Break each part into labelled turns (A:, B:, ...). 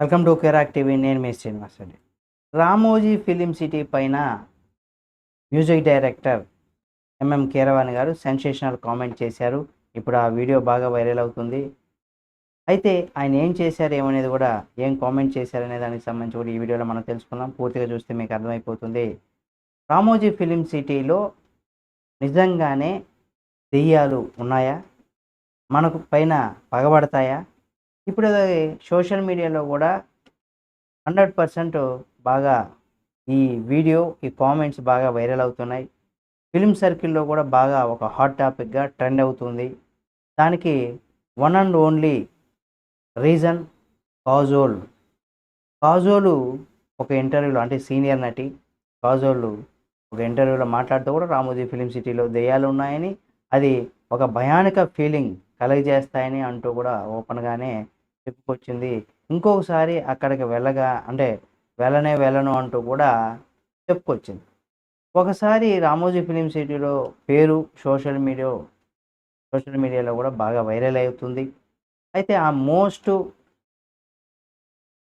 A: Welcome to కెరాక్ TV నేను మీ శ్రీనివాస్ రెడ్డి. రామోజీ ఫిలిం సిటీ పైన మ్యూజిక్ డైరెక్టర్ ఎంఎం కీరవాణి గారు సెన్సేషనల్ కామెంట్ చేశారు. ఇప్పుడు ఆ వీడియో బాగా వైరల్ అవుతుంది. అయితే ఆయన ఏం చేశారు ఏమనేది కూడా ఏం కామెంట్ చేశారు అనే దానికి సంబంధించి కూడా ఈ వీడియోలో మనం తెలుసుకుందాం. పూర్తిగా చూస్తే మీకు అర్థమైపోతుంది. రామోజీ ఫిలిం సిటీలో నిజంగానే దెయ్యాలు ఉన్నాయా? మనకు పైన పగబడతాయా? ఇప్పుడు అది సోషల్ మీడియాలో కూడా హండ్రెడ్ పర్సెంట్ బాగా ఈ వీడియో ఈ కామెంట్స్ బాగా వైరల్ అవుతున్నాయి. ఫిలిం సర్కిల్లో కూడా బాగా ఒక హాట్ టాపిక్గా ట్రెండ్ అవుతుంది. దానికి one and only reason Kajol. Kajol ఒక ఇంటర్వ్యూలో అంటే సీనియర్ నటి కాజోలు ఒక ఇంటర్వ్యూలో మాట్లాడుతూ కూడా రామోజీ ఫిలిం సిటీలో దెయ్యాలు ఉన్నాయని అది ఒక భయానక ఫీలింగ్ కలగజేస్తాయని అంటూ కూడా ఓపెన్గానే చెప్పుకొచ్చింది. ఇంకొకసారి అక్కడికి వెళ్ళగా అంటే వెళ్ళనే వెళ్ళను అంటూ కూడా చెప్పుకొచ్చింది. ఒకసారి రామోజీ ఫిలిం సిటీలో పేరు సోషల్ మీడియా సోషల్ మీడియాలో కూడా బాగా వైరల్ అవుతుంది. అయితే ఆ మోస్ట్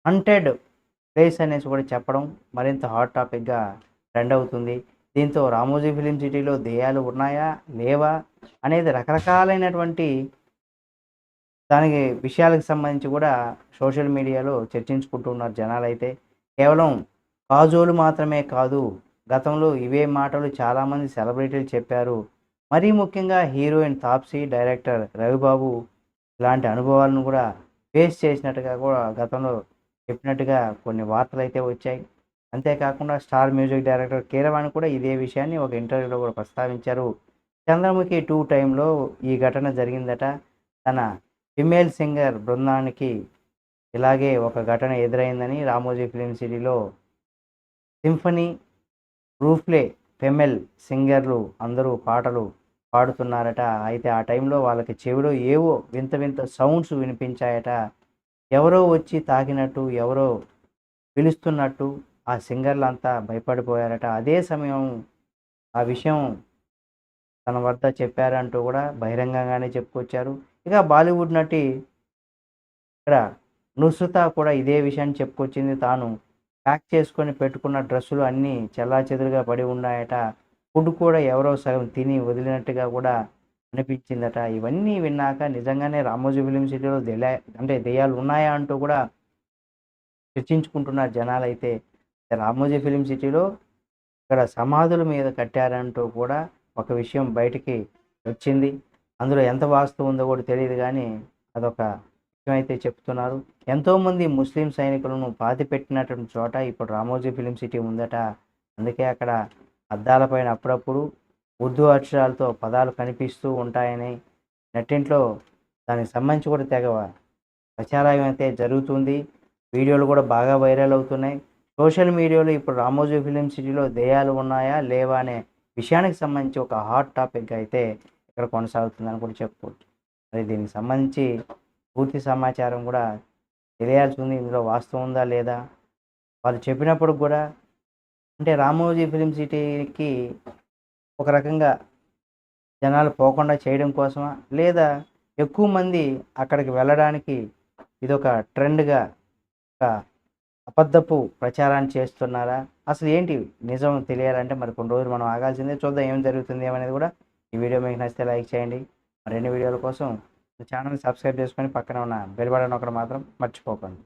A: హంటెడ్ ప్లేస్ అనేసి కూడా చెప్పడం మరింత హాట్ టాపిక్గా ట్రెండ్ అవుతుంది. దీంతో రామోజీ ఫిలిం సిటీలో దెయ్యాలు ఉన్నాయా లేవా అనేది రకరకాలైనటువంటి దానికి విషయాలకు సంబంధించి కూడా సోషల్ మీడియాలో చర్చించుకుంటున్నారు జనాలు అయితే కేవలం కాజోలు మాత్రమే కాదు గతంలో ఇవే మాటలు చాలామంది సెలబ్రిటీలు చెప్పారు. మరీ ముఖ్యంగా హీరోయిన్ తాప్సీ డైరెక్టర్ రవిబాబు ఇలాంటి అనుభవాలను కూడా ఫేస్ చేసినట్టుగా కూడా గతంలో చెప్పినట్టుగా కొన్ని వార్తలు అయితే వచ్చాయి. అంతేకాకుండా స్టార్ మ్యూజిక్ డైరెక్టర్ కీరవాణి కూడా ఇదే విషయాన్ని ఒక ఇంటర్వ్యూలో కూడా ప్రస్తావించారు. చంద్రముఖి టూ టైంలో ఈ ఘటన జరిగిందట. తన ఫిమేల్ సింగర్ బృందానికి ఇలాగే ఒక ఘటన ఎదురైందని రామోజీ ఫిలిం సిటీలో సింఫనీ రూఫ్లే ఫెమెల్ సింగర్లు అందరూ పాటలు పాడుతున్నారట. అయితే ఆ టైంలో వాళ్ళకి చెవిలో ఏవో వింత వింత సౌండ్స్ వినిపించాయట. ఎవరో వచ్చి తాకినట్టు ఎవరో పిలుస్తున్నట్టు ఆ సింగర్లు అంతా భయపడిపోయారట. అదే సమయం ఆ విషయం తన వద్ద చెప్పారంటూ కూడా బహిరంగంగానే చెప్పుకొచ్చారు. ఇక బాలీవుడ్ నటి ఇక్కడ నుసృత కూడా ఇదే విషయాన్ని చెప్పుకొచ్చింది. తాను ప్యాక్ చేసుకొని పెట్టుకున్న డ్రెస్సులు అన్నీ చెల్లాచెదురుగా పడి ఉన్నాయట. ఫుడ్ కూడా ఎవరో సగం తిని వదిలినట్టుగా కూడా అనిపించిందట. ఇవన్నీ విన్నాక నిజంగానే రామోజీ ఫిలిం సిటీలో దెలా అంటే దెయ్యాలు ఉన్నాయా అంటూ కూడా చర్చించుకుంటున్నారు జనాలు అయితే రామోజీ ఫిలిం సిటీలో ఇక్కడ సమాధుల మీద కట్టారంటూ కూడా ఒక విషయం బయటికి వచ్చింది. అందులో ఎంత వాస్తు ఉందో కూడా తెలియదు కానీ అదొక విషయమైతే చెప్తున్నారు. ఎంతోమంది ముస్లిం సైనికులను పాతి పెట్టినటువంటి చోట ఇప్పుడు రామోజీ ఫిలిం సిటీ ఉందట. అందుకే అక్కడ అద్దాలపైన అప్పుడప్పుడు ఉర్దూ అక్షరాలతో పదాలు కనిపిస్తూ ఉంటాయని నెట్టింట్లో దానికి సంబంధించి కూడా తెగ ప్రచారం అయితే జరుగుతుంది. వీడియోలు కూడా బాగా వైరల్ అవుతున్నాయి. సోషల్ మీడియాలో ఇప్పుడు రామోజీ ఫిలిం సిటీలో దెయ్యాలు ఉన్నాయా లేవా అనే విషయానికి సంబంధించి ఒక హాట్ టాపిక్ అయితే ఇక్కడ కొనసాగుతుందని కూడా చెప్పుకోవచ్చు. మరి దీనికి సంబంధించి పూర్తి సమాచారం కూడా తెలియాల్సి ఉంది ఇందులో వాస్తవం ఉందా లేదా? వాళ్ళు చెప్పినప్పుడు కూడా అంటే రామోజీ ఫిలిం సిటీకి ఒక రకంగా జనాలు పోకుండా చేయడం కోసమా? లేదా ఎక్కువ మంది అక్కడికి వెళ్ళడానికి ఇదొక ట్రెండ్గా ఒక అబద్ధపు ప్రచారాన్ని చేస్తున్నారా? అసలు ఏంటి నిజం తెలియాలంటే మరి కొన్ని రోజులు మనం ఆగాల్సిందే చూద్దాం ఏం జరుగుతుంది ఏమనేది కూడా ఈ వీడియో మీకు నచ్చితే లైక్ చేయండి. మరిన్ని వీడియోల కోసం ఛానల్ని సబ్స్క్రైబ్ చేసుకొని పక్కన ఉన్న బెల్ బటన్ ఒకటి మాత్రం మర్చిపోకండి.